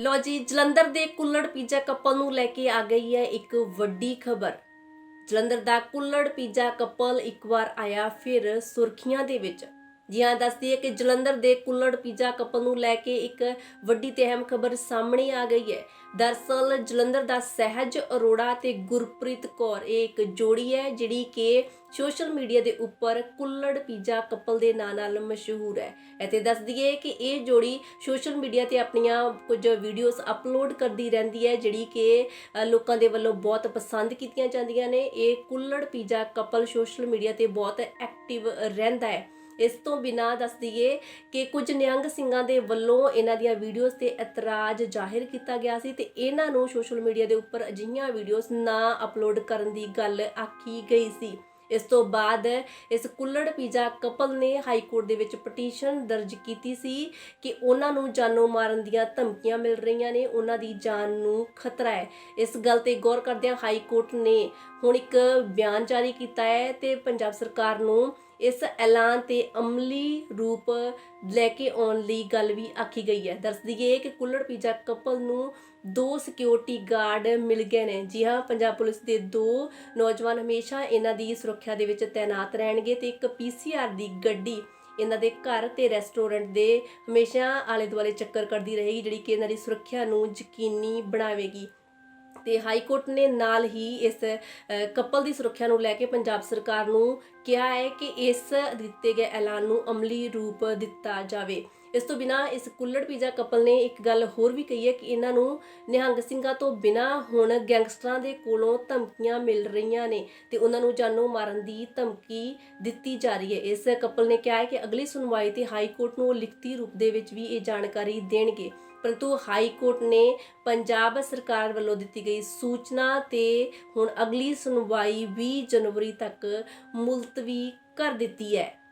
ਲੋ ਜੀ, ਜਲੰਧਰ ਦੇ ਕੁੱਲੜ pizza couple ਨੂੰ ਲੈ ਕੇ ਆ ਗਈ ਹੈ ਇੱਕ ਵੱਡੀ ਖਬਰ। ਜਲੰਧਰ ਦਾ ਕੁੱਲੜ ਪੀਜ਼ਾ ਕਪਲ ਇੱਕ ਵਾਰ ਆਇਆ, ਫਿਰ ਸੁਰਖੀਆਂ ਦੇ ਵਿੱਚ। ਜੀ ਹਾਂ ਦੱਸਦੀ ਹੈ ਕਿ ਜਲੰਧਰ ਦੇ ਕੁੱਲੜ ਪੀਜ਼ਾ ਕਪਲ ਨੂੰ ਲੈ ਕੇ ਇੱਕ ਵੱਡੀ ਤੇ ਅਹਿਮ ਖਬਰ ਸਾਹਮਣੇ ਆ ਗਈ ਹੈ। ਦਰਸਲ ਜਲੰਧਰ ਦਾ ਸਹਿਜ ਅਰੋੜਾ ਤੇ ਗੁਰਪ੍ਰੀਤ ਕੌਰ, ਇਹ ਇੱਕ ਜੋੜੀ ਹੈ ਜਿਹੜੀ ਕਿ ਸੋਸ਼ਲ ਮੀਡੀਆ ਦੇ ਉੱਪਰ ਕੁੱਲੜ ਪੀਜ਼ਾ ਕਪਲ ਦੇ ਨਾਂ ਨਾਲ ਮਸ਼ਹੂਰ ਹੈ। ਅਤੇ ਦੱਸ ਦਈਏ ਕਿ ਇਹ ਜੋੜੀ ਸੋਸ਼ਲ ਮੀਡੀਆ ਤੇ ਆਪਣੀਆਂ ਕੁਝ ਵੀਡੀਓਜ਼ ਅਪਲੋਡ ਕਰਦੀ ਰਹਿੰਦੀ ਹੈ, ਜਿਹੜੀ ਕਿ ਲੋਕਾਂ ਦੇ ਵੱਲੋਂ ਬਹੁਤ ਪਸੰਦ ਕੀਤੀਆਂ ਜਾਂਦੀਆਂ ਨੇ। ਇਹ Kulhad pizza couple social media ਤੇ ਬਹੁਤ ਐਕਟਿਵ ਰਹਿੰਦਾ ਹੈ। ਇਸ ਤੋਂ ਬਿਨਾਂ ਦੱਸ ਦਈਏ ਕਿ ਕੁਝ ਨਿਹੰਗ ਸਿੰਘਾਂ ਦੇ ਵੱਲੋਂ ਇਹਨਾਂ ਦੀਆਂ ਵੀਡੀਓਜ਼ ਤੇ ਇਤਰਾਜ਼ ਜ਼ਾਹਿਰ ਕੀਤਾ ਗਿਆ ਸੀ ਤੇ ਇਹਨਾਂ ਨੂੰ ਸੋਸ਼ਲ ਮੀਡੀਆ ਦੇ ਉੱਪਰ ਅਜਿਹੀਆਂ ਵੀਡੀਓਜ਼ ਨਾ ਅਪਲੋਡ ਕਰਨ ਦੀ ਗੱਲ ਆਖੀ ਗਈ ਸੀ। ਇਸ ਤੋਂ ਬਾਅਦ ਇਸ ਕੁੱਲੜ ਪੀਜ਼ਾ ਕਪਲ ਨੇ ਹਾਈ ਕੋਰਟ ਦੇ ਵਿੱਚ ਪਟੀਸ਼ਨ ਦਰਜ ਕੀਤੀ ਸੀ ਕਿ ਉਹਨਾਂ ਨੂੰ ਜਾਨੋਂ ਮਾਰਨ ਦੀਆਂ ਧਮਕੀਆਂ ਮਿਲ ਰਹੀਆਂ ਨੇ, ਉਹਨਾਂ ਦੀ ਜਾਨ ਨੂੰ ਖਤਰਾ ਹੈ। ਇਸ ਗੱਲ ਤੇ ਗੌਰ ਕਰਦਿਆਂ ਹਾਈ ਕੋਰਟ ਨੇ ਹੁਣ ਇੱਕ ਬਿਆਨ ਜਾਰੀ ਕੀਤਾ ਹੈ ਤੇ ਪੰਜਾਬ ਸਰਕਾਰ ਨੂੰ ਇਸ ਐਲਾਨ ਤੇ ਅਮਲੀ ਰੂਪ ਲੈ ਕੇ ਆਉਣ ਲਈ ਗੱਲ ਵੀ ਆਖੀ ਗਈ ਹੈ। ਦੱਸ ਦਈਏ ਕਿ ਕੁੱਲੜ ਪੀਜ਼ਾ ਕਪਲ ਨੂੰ ਦੋ ਸਿਕਿਉਰਿਟੀ ਗਾਰਡ ਮਿਲ ਗਏ ਨੇ। ਜੀ ਹਾਂ, ਪੰਜਾਬ ਪੁਲਿਸ ਦੇ ਦੋ ਨੌਜਵਾਨ ਹਮੇਸ਼ਾ ਇਹਨਾਂ ਦੀ ਸੁਰੱਖਿਆ ਦੇ ਵਿੱਚ ਤਾਇਨਾਤ ਰਹਿਣਗੇ ਤੇ ਇੱਕ ਪੀਸੀਆਰ ਦੀ ਗੱਡੀ ਇਹਨਾਂ ਦੇ ਘਰ ਤੇ ਰੈਸਟੋਰੈਂਟ ਦੇ ਹਮੇਸ਼ਾ ਆਲੇ ਦੁਆਲੇ ਚੱਕਰ ਕਰਦੀ ਰਹੇਗੀ, ਜਿਹੜੀ ਕਿ ਇਹਨਾਂ ਦੀ ਸੁਰੱਖਿਆ ਨੂੰ ਯਕੀਨੀ ਬਣਾਵੇਗੀ। ਤੇ ਹਾਈ ਕੋਰਟ ਨੇ ਨਾਲ ਹੀ ਇਸ ਅ, ਕਪਲ ਦੀ ਸੁਰੱਖਿਆ ਨੂੰ ਲੈ ਕੇ ਪੰਜਾਬ ਸਰਕਾਰ ਨੂੰ ਕਿਹਾ ਹੈ ਕਿ ਇਸ ਦਿੱਤੇ ਗਏ ਐਲਾਨ ਨੂੰ ਅਮਲੀ ਰੂਪ ਦਿੱਤਾ ਜਾਵੇ। ਇਸ ਤੋਂ ਬਿਨਾ ਇਸ ਕੁੱਲੜ ਪੀਜ਼ਾ ਕਪਲ ਨੇ ਇੱਕ ਗੱਲ ਹੋਰ ਵੀ ਕਹੀ ਹੈ ਕਿ ਇਹਨਾਂ ਨੂੰ ਨਿਹੰਗ ਸਿੰਘਾਂ ਤੋਂ ਬਿਨਾ ਹੁਣ ਗੈਂਗਸਟਰਾਂ ਦੇ ਕੋਲੋਂ ਧਮਕੀਆਂ ਮਿਲ ਰਹੀਆਂ ਨੇ ਤੇ ਉਹਨਾਂ ਨੂੰ ਜਾਨੋਂ ਮਾਰਨ ਦੀ ਧਮਕੀ ਦਿੱਤੀ ਜਾ ਰਹੀ ਹੈ। ਇਸ ਕਪਲ ਨੇ ਕਿਹਾ ਹੈ ਕਿ ਅਗਲੀ ਸੁਣਵਾਈ ਤੇ ਹਾਈ ਕੋਰਟ ਨੂੰ ਉਹ ਲਿਖਤੀ ਰੂਪ ਦੇ ਵਿੱਚ ਵੀ ਇਹ ਜਾਣਕਾਰੀ ਦੇਣਗੇ। ਪਰੰਤੂ ਹਾਈ ਕੋਰਟ ਨੇ ਪੰਜਾਬ ਸਰਕਾਰ ਵੱਲੋਂ ਦਿੱਤੀ ਗਈ ਸੂਚਨਾ ਤੇ ਹੁਣ ਅਗਲੀ ਸੁਣਵਾਈ 20 ਜਨਵਰੀ ਤੱਕ ਮੁਲਤਵੀ ਕਰ ਦਿੱਤੀ ਹੈ।